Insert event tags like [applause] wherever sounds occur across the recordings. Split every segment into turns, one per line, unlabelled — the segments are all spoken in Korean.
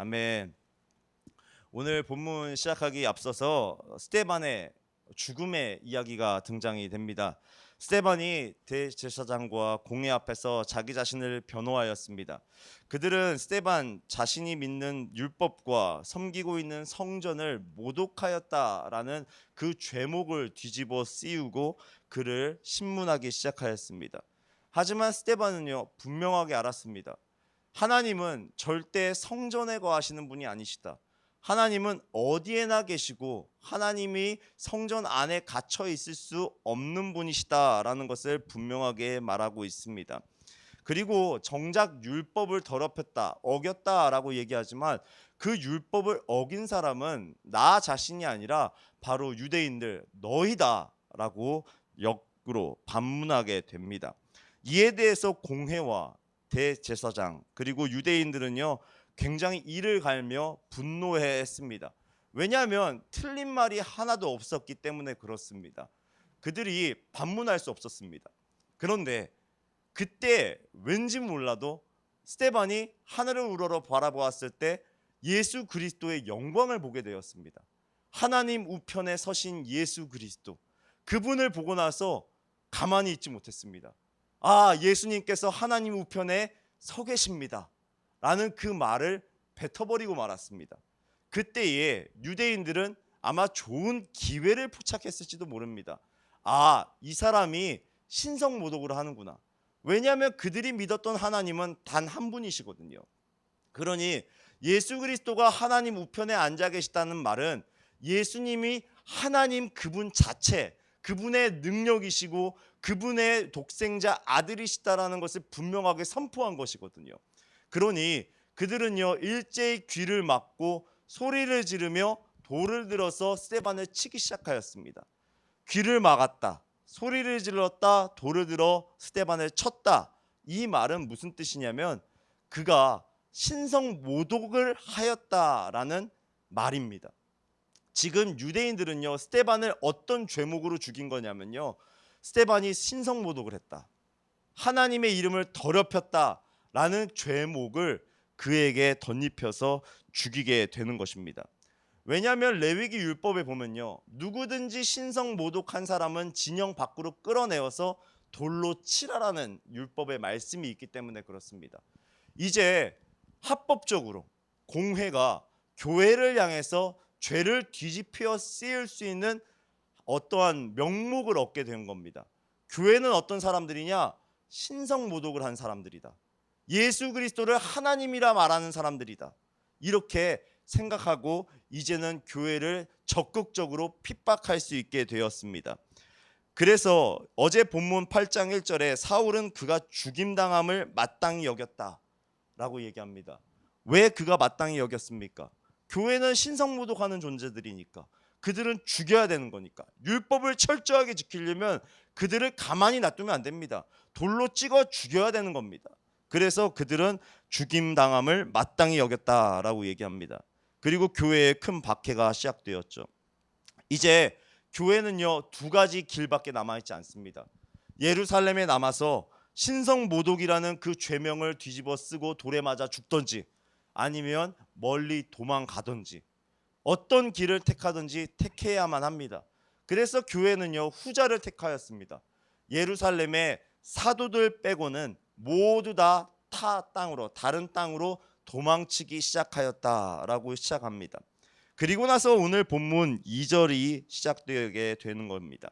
아멘. 오늘 본문 시작하기 앞서서 스테반의 죽음의 이야기가 등장이 됩니다. 스테반이 대제사장과 공회 앞에서 자기 자신을 변호하였습니다. 그들은 스테반 자신이 믿는 율법과 섬기고 있는 성전을 모독하였다라는 그 죄목을 뒤집어 씌우고 그를 신문하기 시작하였습니다. 하지만 스테반은요 분명하게 알았습니다. 하나님은 절대 성전에 거하시는 분이 아니시다. 하나님은 어디에나 계시고 하나님이 성전 안에 갇혀 있을 수 없는 분이시다라는 것을 분명하게 말하고 있습니다. 그리고 정작 율법을 더럽혔다, 어겼다라고 얘기하지만 그 율법을 어긴 사람은 나 자신이 아니라 바로 유대인들 너희다라고 역으로 반문하게 됩니다. 이에 대해서 공회와 대제사장 그리고 유대인들은요 굉장히 이를 갈며 분노했습니다. 왜냐하면 틀린 말이 하나도 없었기 때문에 그렇습니다. 그들이 반문할 수 없었습니다. 그런데 그때 왠지 몰라도 스테반이 하늘을 우러러 바라보았을 때 예수 그리스도의 영광을 보게 되었습니다. 하나님 우편에 서신 예수 그리스도 그분을 보고 나서 가만히 있지 못했습니다. 아, 예수님께서 하나님 우편에 서 계십니다. 라는 그 말을 뱉어버리고 말았습니다. 그때에 유대인들은 아마 좋은 기회를 포착했을지도 모릅니다. 아, 이 사람이 신성 모독을 하는구나. 왜냐하면 그들이 믿었던 하나님은 단 한 분이시거든요. 그러니 예수 그리스도가 하나님 우편에 앉아 계시다는 말은 예수님이 하나님 그분 자체, 그분의 능력이시고 그분의 독생자 아들이시다라는 것을 분명하게 선포한 것이거든요. 그러니 그들은요 일제히 귀를 막고 소리를 지르며 돌을 들어서 스테반을 치기 시작하였습니다. 귀를 막았다. 소리를 질렀다. 돌을 들어 스테반을 쳤다. 이 말은 무슨 뜻이냐면 그가 신성 모독을 하였다라는 말입니다. 지금 유대인들은요 스테반을 어떤 죄목으로 죽인 거냐면요 스테반이 신성 모독을 했다. 하나님의 이름을 더럽혔다라는 죄목을 그에게 덧입혀서 죽이게 되는 것입니다. 왜냐하면 레위기 율법에 보면요 누구든지 신성 모독한 사람은 진영 밖으로 끌어내어서 돌로 치라라는 율법의 말씀이 있기 때문에 그렇습니다. 이제 합법적으로 공회가 교회를 향해서 죄를 뒤집혀 씌울 수 있는 어떠한 명목을 얻게 된 겁니다. 교회는 어떤 사람들이냐? 신성 모독을 한 사람들이다. 예수 그리스도를 하나님이라 말하는 사람들이다. 이렇게 생각하고 이제는 교회를 적극적으로 핍박할 수 있게 되었습니다. 그래서 어제 본문 8장 1절에 사울은 그가 죽임당함을 마땅히 여겼다 라고 얘기합니다. 왜 그가 마땅히 여겼습니까? 교회는 신성모독하는 존재들이니까 그들은 죽여야 되는 거니까 율법을 철저하게 지키려면 그들을 가만히 놔두면 안 됩니다. 돌로 찍어 죽여야 되는 겁니다. 그래서 그들은 죽임 당함을 마땅히 여겼다라고 얘기합니다. 그리고 교회에 큰 박해가 시작되었죠. 이제 교회는요 두 가지 길밖에 남아 있지 않습니다. 예루살렘에 남아서 신성 모독이라는 그 죄명을 뒤집어 쓰고 돌에 맞아 죽던지 아니면 멀리 도망가든지 어떤 길을 택하든지 택해야만 합니다. 그래서 교회는요 후자를 택하였습니다. 예루살렘의 사도들 빼고는 모두 다 타 땅으로 다른 땅으로 도망치기 시작하였다라고 시작합니다. 그리고 나서 오늘 본문 2절이 시작되게 되는 겁니다.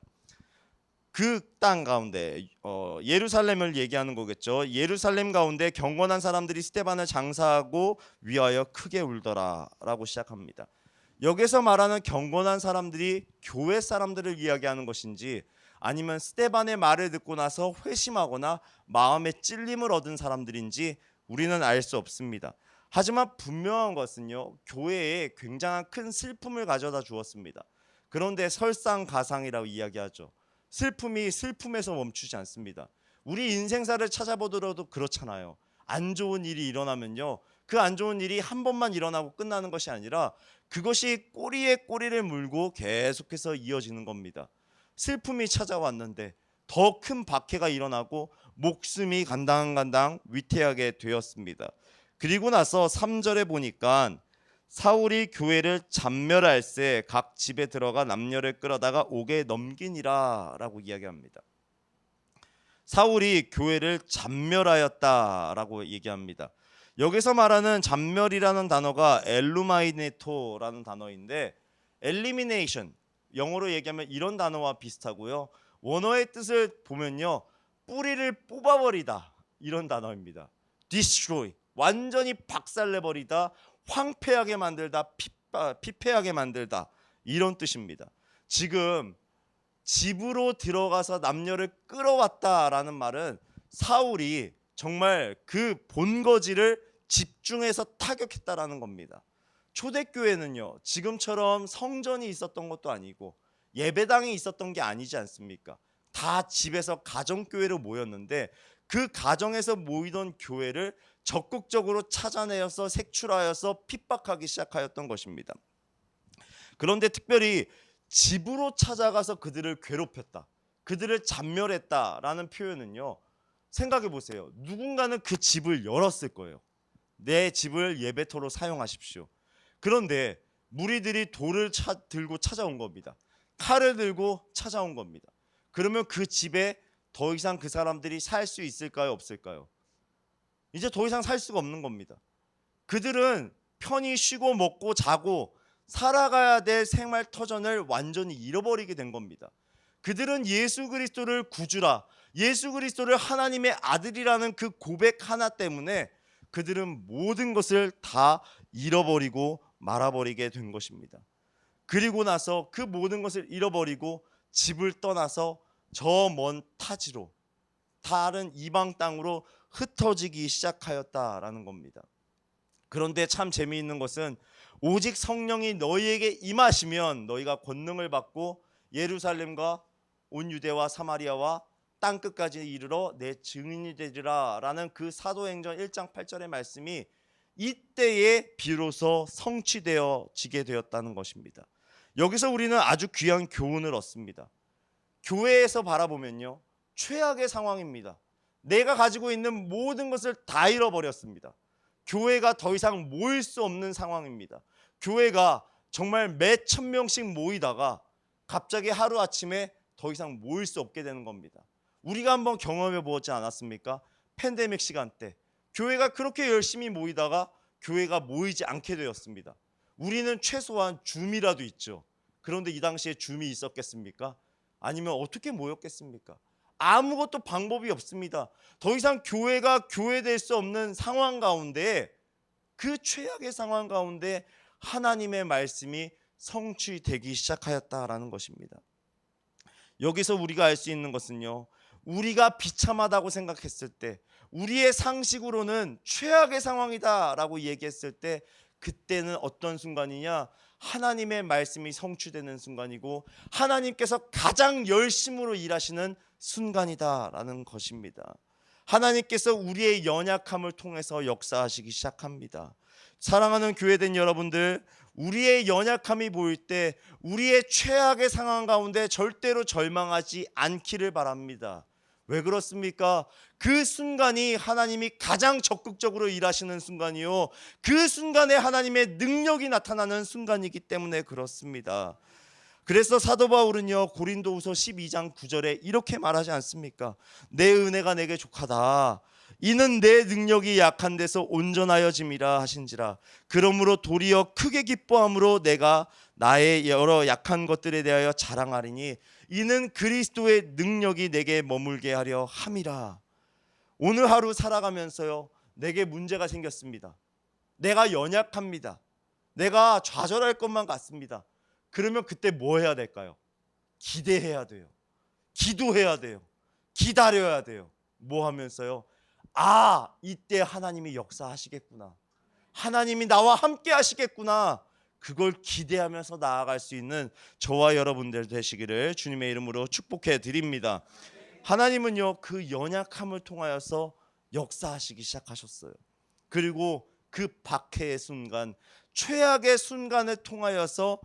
그 땅 가운데 어, 예루살렘을 얘기하는 거겠죠. 예루살렘 가운데 경건한 사람들이 스테반을 장사하고 위하여 크게 울더라라고 시작합니다. 여기서 말하는 경건한 사람들이 교회 사람들을 이야기하는 것인지 아니면 스테반의 말을 듣고 나서 회심하거나 마음에 찔림을 얻은 사람들인지 우리는 알 수 없습니다. 하지만 분명한 것은요 교회에 굉장한 큰 슬픔을 가져다 주었습니다. 그런데 설상가상이라고 이야기하죠. 슬픔이 슬픔에서 멈추지 않습니다. 우리 인생사를 찾아보더라도 그렇잖아요. 안 좋은 일이 일어나면요. 그 안 좋은 일이 한 번만 일어나고 끝나는 것이 아니라 그것이 꼬리에 꼬리를 물고 계속해서 이어지는 겁니다. 슬픔이 찾아왔는데 더 큰 박해가 일어나고 목숨이 간당간당 위태하게 되었습니다. 그리고 나서 3절에 보니까 사울이 교회를 잔멸할세 각 집에 들어가 남녀를 끌어다가 옥에 넘기니라라고 이야기합니다. 사울이 교회를 잔멸하였다라고 얘기합니다. 여기서 말하는 잔멸이라는 단어가 엘루마이네토라는 단어인데 엘리미네이션 영어로 얘기하면 이런 단어와 비슷하고요. 원어의 뜻을 보면요. 뿌리를 뽑아버리다 이런 단어입니다. destroy 완전히 박살내버리다 황폐하게 만들다 피폐하게 만들다 이런 뜻입니다. 지금 집으로 들어가서 남녀를 끌어왔다라는 말은 사울이 정말 그 본거지를 집중해서 타격했다라는 겁니다. 초대교회는요 지금처럼 성전이 있었던 것도 아니고 예배당이 있었던 게 아니지 않습니까? 다 집에서 가정교회로 모였는데 그 가정에서 모이던 교회를 적극적으로 찾아내어서 색출하여서 핍박하기 시작하였던 것입니다. 그런데 특별히 집으로 찾아가서 그들을 괴롭혔다. 그들을 잔멸했다라는 표현은요. 생각해 보세요. 누군가는 그 집을 열었을 거예요. 내 집을 예배토로 사용하십시오. 그런데 무리들이 돌을 차, 들고 찾아온 겁니다. 칼을 들고 찾아온 겁니다. 그러면 그 집에 더 이상 그 사람들이 살 수 있을까요, 없을까요? 이제 더 이상 살 수가 없는 겁니다. 그들은 편히 쉬고 먹고 자고 살아가야 될 생활 터전을 완전히 잃어버리게 된 겁니다. 그들은 예수 그리스도를 구주라, 예수 그리스도를 하나님의 아들이라는 그 고백 하나 때문에 그들은 모든 것을 다 잃어버리고 말아버리게 된 것입니다. 그리고 나서 그 모든 것을 잃어버리고 집을 떠나서 저 먼 타지로 다른 이방 땅으로 흩어지기 시작하였다라는 겁니다. 그런데 참 재미있는 것은 오직 성령이 너희에게 임하시면 너희가 권능을 받고 예루살렘과 온 유대와 사마리아와 땅 끝까지 이르러 내 증인이 되리라라는 그 사도행전 1장 8절의 말씀이 이때에 비로소 성취되어지게 되었다는 것입니다. 여기서 우리는 아주 귀한 교훈을 얻습니다. 교회에서 바라보면요. 최악의 상황입니다. 내가 가지고 있는 모든 것을 다 잃어버렸습니다. 교회가 더 이상 모일 수 없는 상황입니다. 교회가 정말 매천 명씩 모이다가 갑자기 하루 아침에 더 이상 모일 수 없게 되는 겁니다. 우리가 한번 경험해 보지 않았습니까? 팬데믹 시간 때 교회가 그렇게 열심히 모이다가 교회가 모이지 않게 되었습니다. 우리는 최소한 줌이라도 있죠. 그런데 이 당시에 줌이 있었겠습니까? 아니면 어떻게 모였겠습니까? 아무것도 방법이 없습니다. 더 이상 교회가 교회될 수 없는 상황 가운데 그 최악의 상황 가운데 하나님의 말씀이 성취되기 시작하였다라는 것입니다. 여기서 우리가 알 수 있는 것은요. 우리가 비참하다고 생각했을 때 우리의 상식으로는 최악의 상황이다라고 얘기했을 때 그때는 어떤 순간이냐? 하나님의 말씀이 성취되는 순간이고 하나님께서 가장 열심으로 일하시는 순간이다라는 것입니다. 하나님께서 우리의 연약함을 통해서 역사하시기 시작합니다. 사랑하는 교회된 여러분들, 우리의 연약함이 보일 때 우리의 최악의 상황 가운데 절대로 절망하지 않기를 바랍니다. 왜 그렇습니까? 그 순간이 하나님이 가장 적극적으로 일하시는 순간이요. 그 순간에 하나님의 능력이 나타나는 순간이기 때문에 그렇습니다. 그래서 사도 바울은요 고린도후서 12장 9절에 이렇게 말하지 않습니까? 내 은혜가 내게 족하다. 이는 내 능력이 약한 데서 온전하여짐이라 하신지라. 그러므로 도리어 크게 기뻐함으로 내가 나의 여러 약한 것들에 대하여 자랑하리니 이는 그리스도의 능력이 내게 머물게 하려 함이라. 오늘 하루 살아가면서요 내게 문제가 생겼습니다. 내가 연약합니다. 내가 좌절할 것만 같습니다. 그러면 그때 뭐 해야 될까요? 기대해야 돼요. 기도해야 돼요. 기다려야 돼요. 뭐 하면서요? 아, 이때 하나님이 역사하시겠구나. 하나님이 나와 함께 하시겠구나. 그걸 기대하면서 나아갈 수 있는 저와 여러분들 되시기를 주님의 이름으로 축복해 드립니다. 하나님은요, 그 연약함을 통하여서 역사하시기 시작하셨어요. 그리고 그 박해의 순간, 최악의 순간을 통하여서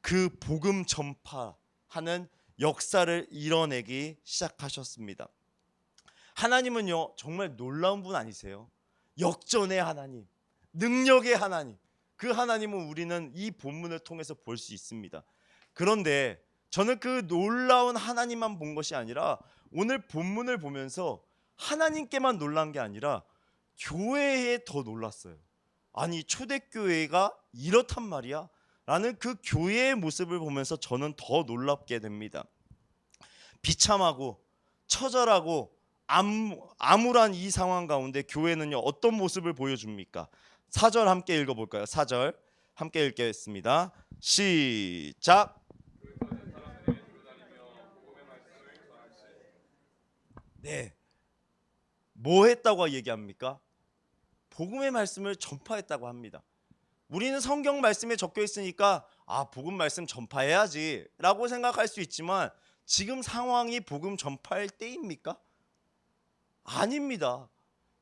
그 복음 전파하는 역사를 이뤄내기 시작하셨습니다. 하나님은요 정말 놀라운 분 아니세요? 역전의 하나님, 능력의 하나님. 그 하나님은 우리는 이 본문을 통해서 볼 수 있습니다. 그런데 저는 그 놀라운 하나님만 본 것이 아니라 오늘 본문을 보면서 하나님께만 놀란 게 아니라 교회에 더 놀랐어요. 아니 초대교회가 이렇단 말이야? 라는 그 교회의 모습을 보면서 저는 더 놀랍게 됩니다. 비참하고 처절하고 암, 암울한 이 상황 가운데 교회는요 어떤 모습을 보여줍니까? 사절 함께 읽어볼까요? 사절 함께 읽겠습니다. 시작. 네. 뭐 했다고 얘기합니까? 복음의 말씀을 전파했다고 합니다. 우리는 성경 말씀에 적혀 있으니까 아 복음 말씀 전파해야지라고 생각할 수 있지만 지금 상황이 복음 전파할 때입니까? 아닙니다.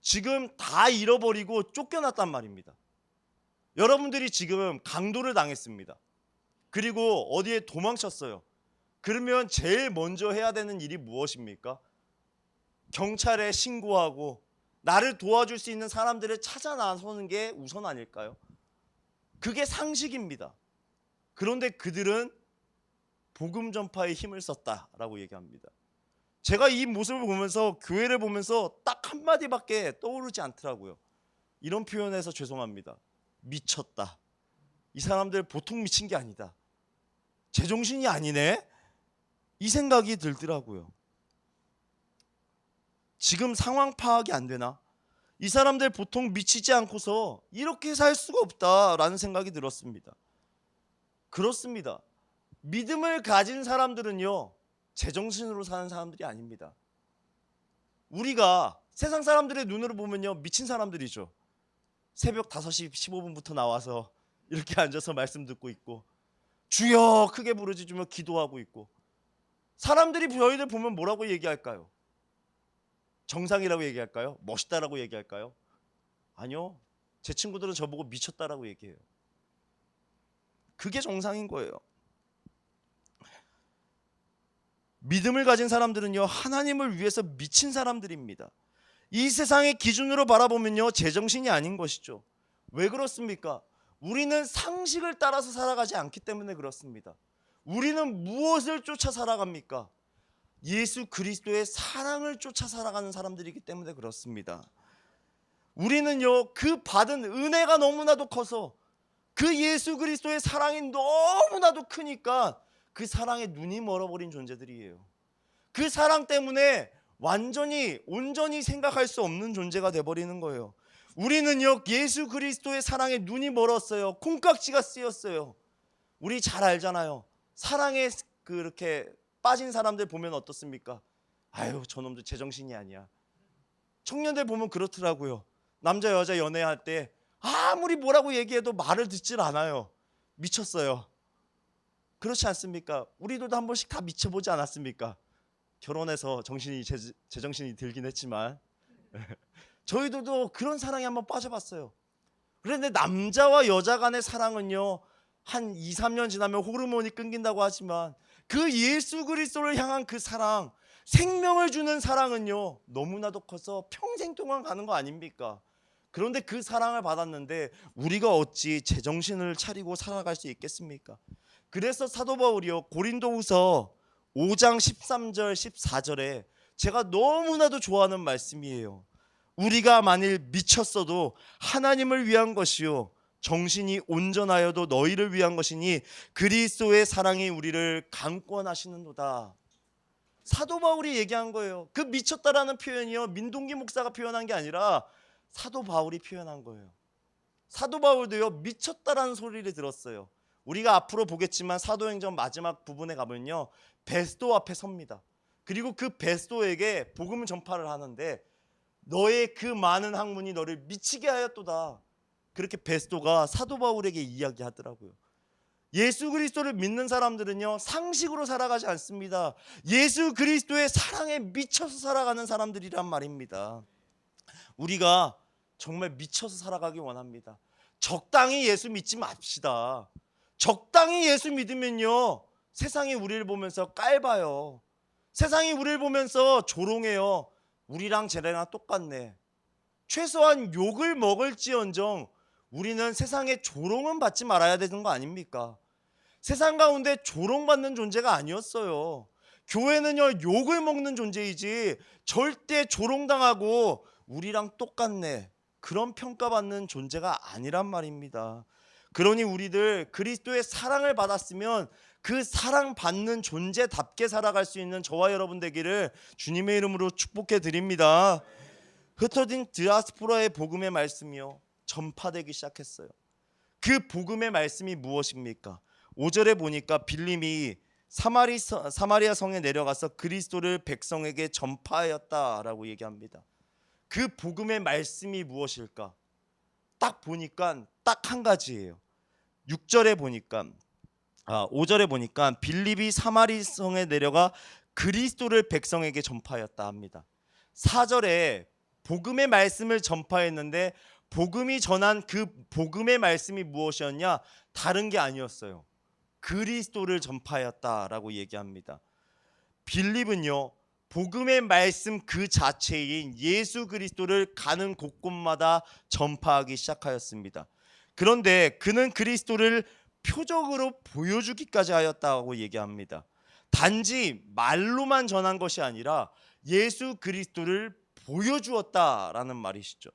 지금 다 잃어버리고 쫓겨났단 말입니다. 여러분들이 지금 강도를 당했습니다. 그리고 어디에 도망쳤어요. 그러면 제일 먼저 해야 되는 일이 무엇입니까? 경찰에 신고하고 나를 도와줄 수 있는 사람들을 찾아 나서는 게 우선 아닐까요? 그게 상식입니다. 그런데 그들은 복음 전파에 힘을 썼다라고 얘기합니다. 제가 이 모습을 보면서 교회를 보면서 딱 한마디밖에 떠오르지 않더라고요. 이런 표현에서 죄송합니다. 미쳤다. 이 사람들 보통 미친 게 아니다. 제정신이 아니네. 이 생각이 들더라고요. 지금 상황 파악이 안 되나? 이 사람들 보통 미치지 않고서 이렇게 살 수가 없다라는 생각이 들었습니다. 그렇습니다. 믿음을 가진 사람들은요, 제정신으로 사는 사람들이 아닙니다. 우리가 세상 사람들의 눈으로 보면요, 미친 사람들이죠. 새벽 5시 15분부터 나와서 이렇게 [laughs] 앉아서 말씀 듣고 있고, 주여 크게 부르짖으며 기도하고 있고, 사람들이 저희들 보면 뭐라고 얘기할까요? 정상이라고 얘기할까요? 멋있다라고 얘기할까요? 아니요. 제 친구들은 저보고 미쳤다라고 얘기해요. 그게 정상인 거예요. 믿음을 가진 사람들은요, 하나님을 위해서 미친 사람들입니다. 이 세상의 기준으로 바라보면요, 제정신이 아닌 것이죠. 왜 그렇습니까? 우리는 상식을 따라서 살아가지 않기 때문에 그렇습니다. 우리는 무엇을 쫓아 살아갑니까? 예수 그리스도의 사랑을 쫓아 살아가는 사람들이기 때문에 그렇습니다. 우리는요, 그 받은 은혜가 너무나도 커서 그 예수 그리스도의 사랑이 너무나도 크니까 그 사랑에 눈이 멀어버린 존재들이에요. 그 사랑 때문에 완전히 온전히 생각할 수 없는 존재가 돼버리는 거예요. 우리는요 예수 그리스도의 사랑에 눈이 멀었어요. 콩깍지가 쓰였어요. 우리 잘 알잖아요. 사랑에 그렇게 빠진 사람들 보면 어떻습니까? 아유 저놈들 제정신이 아니야. 청년들 보면 그렇더라고요. 남자 여자 연애할 때 아무리 뭐라고 얘기해도 말을 듣질 않아요. 미쳤어요. 그렇지 않습니까? 우리도 한 번씩 다 미쳐보지 않았습니까? 결혼해서 정신이 제, 제 정신이 들긴 했지만 [laughs] 저희들도 그런 사랑에 한번 빠져봤어요. 그런데 남자와 여자 간의 사랑은요 한 2, 3년 지나면 호르몬이 끊긴다고 하지만 그 예수 그리스도를 향한 그 사랑 생명을 주는 사랑은요 너무나도 커서 평생 동안 가는 거 아닙니까? 그런데 그 사랑을 받았는데 우리가 어찌 제정신을 차리고 살아갈 수 있겠습니까? 그래서 사도 바울이요 고린도후서 5장 13절 14절에 제가 너무나도 좋아하는 말씀이에요. 우리가 만일 미쳤어도 하나님을 위한 것이요 정신이 온전하여도 너희를 위한 것이니 그리스도의 사랑이 우리를 강권하시는도다. 사도 바울이 얘기한 거예요. 그 미쳤다라는 표현이요 민동기 목사가 표현한 게 아니라 사도 바울이 표현한 거예요. 사도 바울도요 미쳤다라는 소리를 들었어요. 우리가 앞으로 보겠지만 사도행전 마지막 부분에 가면요 베스도 앞에 섭니다. 그리고 그 베스도에게 복음 전파를 하는데 너의 그 많은 학문이 너를 미치게 하였도다. 그렇게 베스도가 사도 바울에게 이야기하더라고요. 예수 그리스도를 믿는 사람들은요 상식으로 살아가지 않습니다. 예수 그리스도의 사랑에 미쳐서 살아가는 사람들이란 말입니다. 우리가 정말 미쳐서 살아가기 원합니다. 적당히 예수 믿지 맙시다. 적당히 예수 믿으면요 세상이 우리를 보면서 깔봐요. 세상이 우리를 보면서 조롱해요. 우리랑 쟤네랑 똑같네. 최소한 욕을 먹을지언정 우리는 세상의 조롱은 받지 말아야 되는 거 아닙니까? 세상 가운데 조롱받는 존재가 아니었어요. 교회는요 욕을 먹는 존재이지 절대 조롱당하고 우리랑 똑같네 그런 평가받는 존재가 아니란 말입니다. 그러니 우리들 그리스도의 사랑을 받았으면 그 사랑 받는 존재답게 살아갈 수 있는 저와 여러분 되기를 주님의 이름으로 축복해 드립니다. 흩어진 디아스포라의 복음의 말씀이요 전파되기 시작했어요. 그 복음의 말씀이 무엇입니까? 5절에 보니까 빌림이 사마리 사마리아 성에 내려가서 그리스도를 백성에게 전파하였다라고 얘기합니다. 그 복음의 말씀이 무엇일까? 딱 보니까 딱 한 가지예요. 6절에 보니까 아, 5절에 보니까 빌립이 사마리 성에 내려가 그리스도를 백성에게 전파하였다 합니다. 4절에 복음의 말씀을 전파했는데 복음이 전한 그 복음의 말씀이 무엇이었냐? 다른 게 아니었어요. 그리스도를 전파하였다라고 얘기합니다. 빌립은요. 복음의 말씀 그 자체인 예수 그리스도를 가는 곳곳마다 전파하기 시작하였습니다. 그런데 그는 그리스도를 표적으로 보여주기까지 하였다고 얘기합니다. 단지 말로만 전한 것이 아니라 예수 그리스도를 보여주었다라는 말이시죠.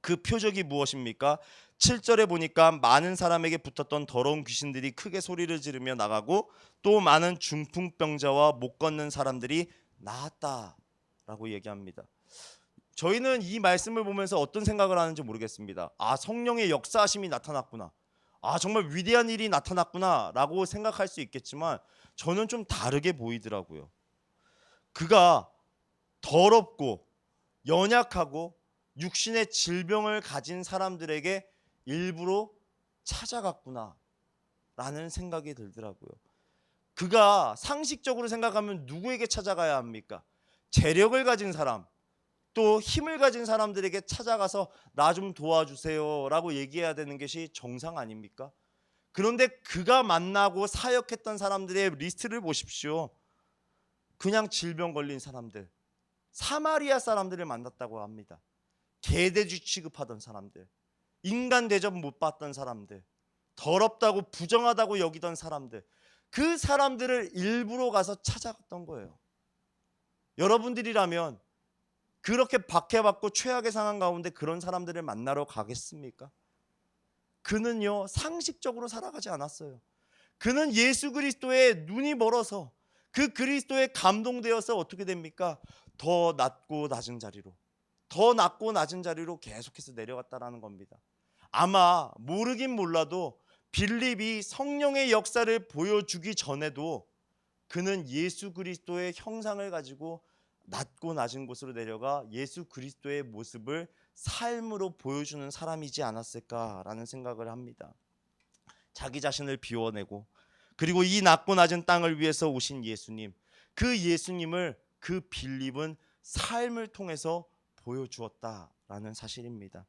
그 표적이 무엇입니까? 7절에 보니까 많은 사람에게 붙었던 더러운 귀신들이 크게 소리를 지르며 나가고 또 많은 중풍병자와 못 걷는 사람들이 나았다라고 얘기합니다. 저희는 이 말씀을 보면서 어떤 생각을 하는지 모르겠습니다. 아, 성령의 역사하심이 나타났구나. 아, 정말 위대한 일이 나타났구나라고 생각할 수 있겠지만 저는 좀 다르게 보이더라고요. 그가 더럽고 연약하고 육신의 질병을 가진 사람들에게 일부러 찾아갔구나 라는 생각이 들더라고요. 그가 상식적으로 생각하면 누구에게 찾아가야 합니까? 재력을 가진 사람, 또 힘을 가진 사람들에게 찾아가서 나 좀 도와주세요 라고 얘기해야 되는 것이 정상 아닙니까? 그런데 그가 만나고 사역했던 사람들의 리스트를 보십시오. 그냥 질병 걸린 사람들, 사마리아 사람들을 만났다고 합니다. 개돼지 취급하던 사람들, 인간 대접 못 받던 사람들, 더럽다고 부정하다고 여기던 사람들, 그 사람들을 일부러 가서 찾아갔던 거예요. 여러분들이라면 그렇게 박해받고 최악의 상황 가운데 그런 사람들을 만나러 가겠습니까? 그는요 상식적으로 살아가지 않았어요. 그는 예수 그리스도의 눈이 멀어서 그 그리스도에 감동되어서 어떻게 됩니까? 더 낮고 낮은 자리로 더 낮고 낮은 자리로 계속해서 내려갔다라는 겁니다. 아마 모르긴 몰라도 빌립이 성령의 역사를 보여주기 전에도 그는 예수 그리스도의 형상을 가지고 낮고 낮은 곳으로 내려가 예수 그리스도의 모습을 삶으로 보여주는 사람이지 않았을까라는 생각을 합니다. 자기 자신을 비워내고 그리고 이 낮고 낮은 땅을 위해서 오신 예수님, 그 예수님을 그 빌립은 삶을 통해서 보여주었다라는 사실입니다.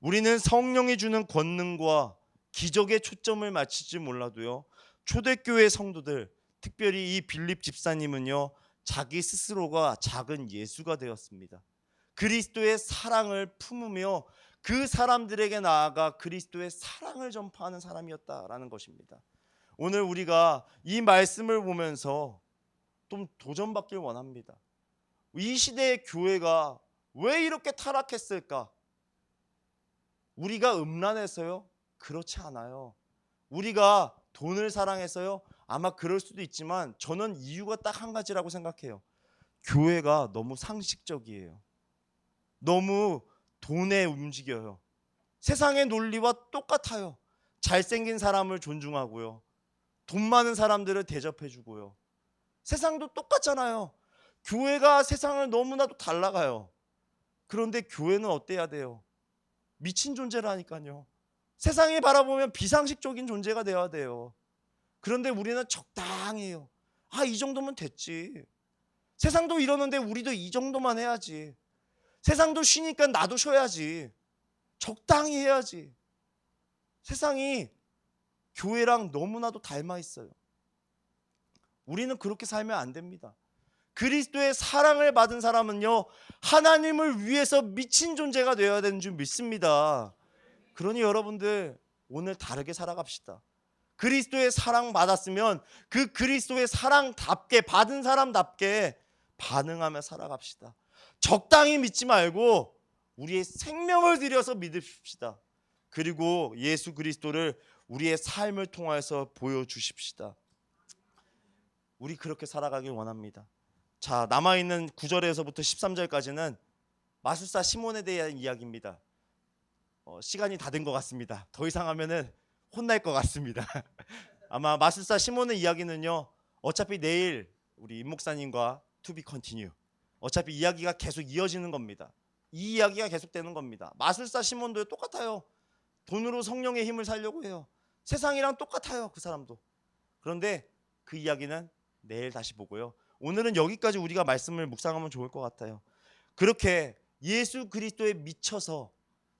우리는 성령이 주는 권능과 기적에 초점을 맞추지 몰라도요. 초대교회 성도들, 특별히 이 빌립 집사님은요. 자기 스스로가 작은 예수가 되었습니다. 그리스도의 사랑을 품으며 그 사람들에게 나아가 그리스도의 사랑을 전파하는 사람이었다라는 것입니다. 오늘 우리가 이 말씀을 보면서 좀 도전받길 원합니다. 이 시대의 교회가 왜 이렇게 타락했을까? 우리가 음란해서요? 그렇지 않아요. 우리가 돈을 사랑해서요? 아마 그럴 수도 있지만 저는 이유가 딱 한 가지라고 생각해요. 교회가 너무 상식적이에요. 너무 돈에 움직여요. 세상의 논리와 똑같아요. 잘생긴 사람을 존중하고요. 돈 많은 사람들을 대접해 주고요. 세상도 똑같잖아요. 교회가 세상을 너무나도 달라가요. 그런데 교회는 어때야 돼요? 미친 존재라니까요. 세상이 바라보면 비상식적인 존재가 되어야 돼요. 그런데 우리는 적당해요. 아, 이 정도면 됐지. 세상도 이러는데 우리도 이 정도만 해야지. 세상도 쉬니까 나도 쉬어야지. 적당히 해야지. 세상이 교회랑 너무나도 닮아 있어요. 우리는 그렇게 살면 안 됩니다. 그리스도의 사랑을 받은 사람은요, 하나님을 위해서 미친 존재가 되어야 되는 줄 믿습니다. 그러니 여러분들 오늘 다르게 살아갑시다. 그리스도의 사랑 받았으면 그 그리스도의 사랑답게 받은 사람답게 반응하며 살아갑시다. 적당히 믿지 말고 우리의 생명을 들여서 믿읍시다. 그리고 예수 그리스도를 우리의 삶을 통해서 보여주십시다. 우리 그렇게 살아가길 원합니다. 자 남아 있는 9절에서부터 13절까지는 마술사 시몬에 대한 이야기입니다. 어, 시간이 다 된 것 같습니다. 더 이상 하면은 혼날 것 같습니다. [laughs] 아마 마술사 시몬의 이야기는요. 어차피 내일 우리 임 목사님과 투비 컨티뉴. 어차피 이야기가 계속 이어지는 겁니다. 이 이야기가 계속되는 겁니다. 마술사 시몬도 똑같아요. 돈으로 성령의 힘을 살려고 해요. 세상이랑 똑같아요. 그 사람도. 그런데 그 이야기는 내일 다시 보고요. 오늘은 여기까지 우리가 말씀을 묵상하면 좋을 것 같아요. 그렇게 예수 그리스도에 미쳐서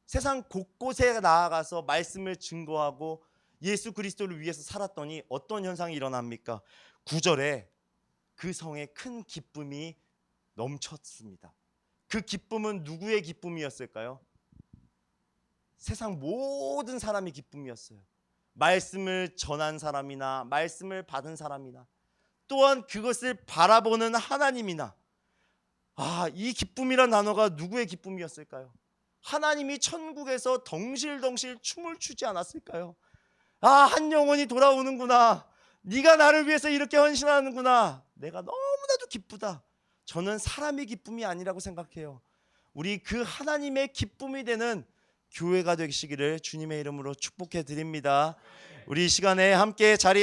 세상 곳곳에 나아가서 말씀을 증거하고 예수 그리스도를 위해서 살았더니 어떤 현상이 일어납니까? 9절에 그 성에 큰 기쁨이 넘쳤습니다. 그 기쁨은 누구의 기쁨이었을까요? 세상 모든 사람이 기쁨이었어요. 말씀을 전한 사람이나 말씀을 받은 사람이나 또한 그것을 바라보는 하나님이나 아, 이 기쁨이란 단어가 누구의 기쁨이었을까요? 하나님이 천국에서 덩실덩실 춤을 추지 않았을까요? 아, 한 영혼이 돌아오는구나. 네가 나를 위해서 이렇게 헌신하는구나. 내가 너무나도 기쁘다. 저는 사람의 기쁨이 아니라고 생각해요. 우리 그 하나님의 기쁨이 되는 교회가 되시기를 주님의 이름으로 축복해 드립니다. 우리 이 시간에 함께 자리